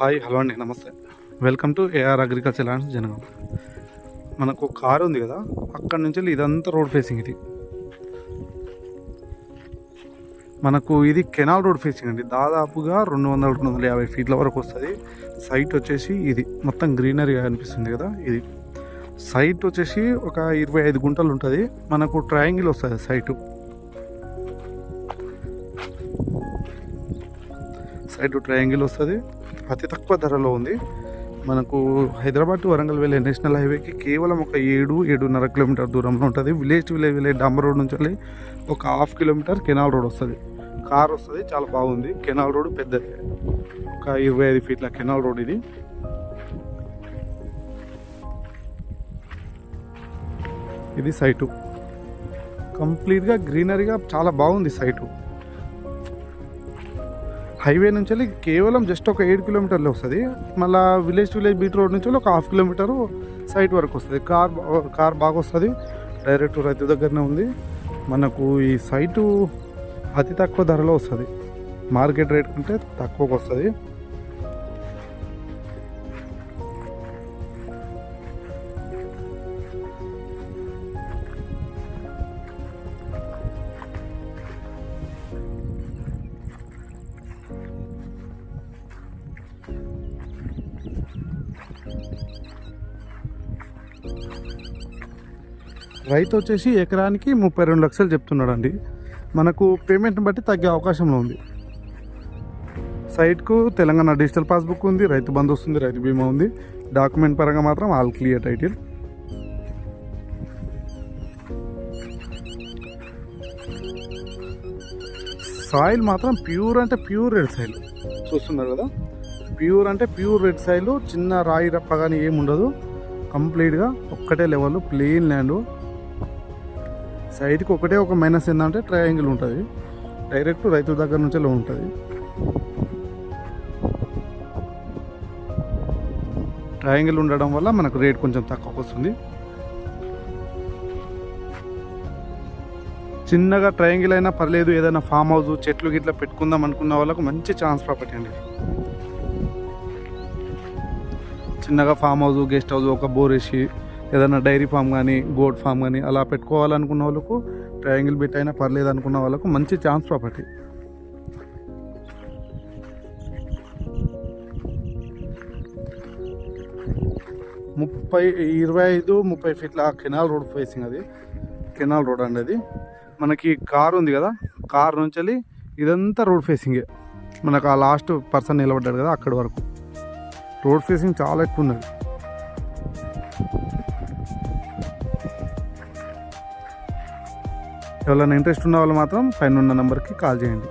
Hi hello అండి నమస్తే. Welcome to AR agriculture lands Jangaon మనకు కారు ఉంది కదా అక్కడి నుంచి వెళ్ళి ఇదంతా రోడ్ ఫేసింగ్ ఇది. మనకు ఇది కెనాల్ రోడ్ ఫేసింగ్ అండి. దాదాపుగా రెండు వందల రెండు వందల యాభై ఫీట్ల వరకు వస్తుంది. సైట్ వచ్చేసి ఇది. మొత్తం గ్రీనరీగా అనిపిస్తుంది కదా ఇది. సైట్ వచ్చేసి ఒక ఇరవై ఐదు గుంటలు ఉంటుంది. మనకు ట్రయాంగిల్ వస్తుంది సైటు సైడ్ ట్రయాంగిల్ వస్తుంది. అతి తక్కువ ధరలో ఉంది. మనకు హైదరాబాద్ టు వరంగల్ వెళ్ళే నేషనల్ హైవేకి కేవలం ఒక ఏడు ఏడున్నర కిలోమీటర్ దూరంలో ఉంటుంది. విలేజ్ టు విలేజ్ వెళ్ళే డాంబర్ రోడ్ నుంచి వెళ్ళి ఒక హాఫ్ కిలోమీటర్ కెనాల్ రోడ్ వస్తుంది. కార్ వస్తుంది చాలా బాగుంది. కెనాల్ రోడ్ పెద్దది. ఒక ఇరవై ఐదు ఫీట్ల కెనాల్ రోడ్ ఇది. ఇది సైటు. కంప్లీట్గా గ్రీనరీగా చాలా బాగుంది సైటు. హైవే నుంచి వెళ్ళి కేవలం జస్ట్ ఒక ఏడు కిలోమీటర్లు వస్తుంది. మళ్ళీ village to village beat road నుంచి వెళ్ళి ఒక హాఫ్ కిలోమీటరు సైట్ వరకు వస్తుంది. కార్ కార్ బాగా వస్తుంది. డైరెక్ట్ రైతు దగ్గరనే ఉంది. మనకు ఈ సైటు అతి తక్కువ ధరలో వస్తుంది. మార్కెట్ రేట్ కంటే తక్కువకి వస్తుంది. రైతు వచ్చేసి ఎకరానికి ముప్పై రెండు లక్షలు చెప్తున్నాడండి. మనకు పేమెంట్ని బట్టి తగ్గే అవకాశంలో ఉంది. సైట్కు తెలంగాణ డిజిటల్ పాస్బుక్ ఉంది రైతు బంధు వస్తుంది రైతు బీమా ఉంది. డాక్యుమెంట్ పరంగా మాత్రం ఆల్ క్లియర్ టైటిల్ సాయిల్ మాత్రం ప్యూర్ అంటే ప్యూర్ రెడ్ సాయిల్. చూస్తున్నారు కదా? ప్యూర్ అంటే ప్యూర్ రెడ్ సాయిల్ చిన్న రాయి రప్ప కానీ ఏమి ఉండదు. కంప్లీట్గా ఒక్కటే లెవెల్ ప్లెయిన్ ల్యాండ్. సైడ్కి ఒకటే ఒక మైనస్ ఏంటంటే ట్రయాంగిల్ ఉంటుంది. డైరెక్ట్ రైతుల దగ్గర నుంచే ఉంటుంది. ట్రయాంగిల్ ఉండడం వల్ల మనకు రేట్ కొంచెం తక్కువ వస్తుంది. చిన్నగా ట్రయాంగిల్ అయినా పర్లేదు ఏదైనా ఫామ్ హౌస్ చెట్లు గిట్ల పెట్టుకుందాం అనుకున్న వాళ్ళకు మంచి ఛాన్స్ ప్రాపర్టీ అండి చిన్నగా ఫామ్ హౌస్ గెస్ట్ హౌస్ ఒక బోర్ వేసి ఏదైనా డైరీ ఫామ్ కానీ గోడ్ ఫామ్ కానీ అలా పెట్టుకోవాలనుకున్న వాళ్ళకు ట్రయాంగిల్ బిట్ అయినా పర్లేదు అనుకున్న వాళ్ళకు మంచి ఛాన్స్ ప్రాపర్టీ. ముప్పై ఇరవై ఐదు ముప్పై ఫీట్ల కెనాల్ రోడ్ ఫేసింగ్ అది. కెనాల్ రోడ్ అండి అది. మనకి కార్ ఉంది కదా కార్ నుంచి వెళ్ళి ఇదంతా రోడ్ ఫేసింగే మనకు ఆ లాస్ట్ పర్సన్ నిలబడ్డాడు కదా అక్కడి వరకు. రోడ్ ఫేసింగ్ చాలా ఎక్కువ ఉన్నది ఎవరైనా ఇంట్రెస్ట్ ఉన్న వాళ్ళు మాత్రం పైన ఉన్న నెంబర్కి కాల్ చేయండి.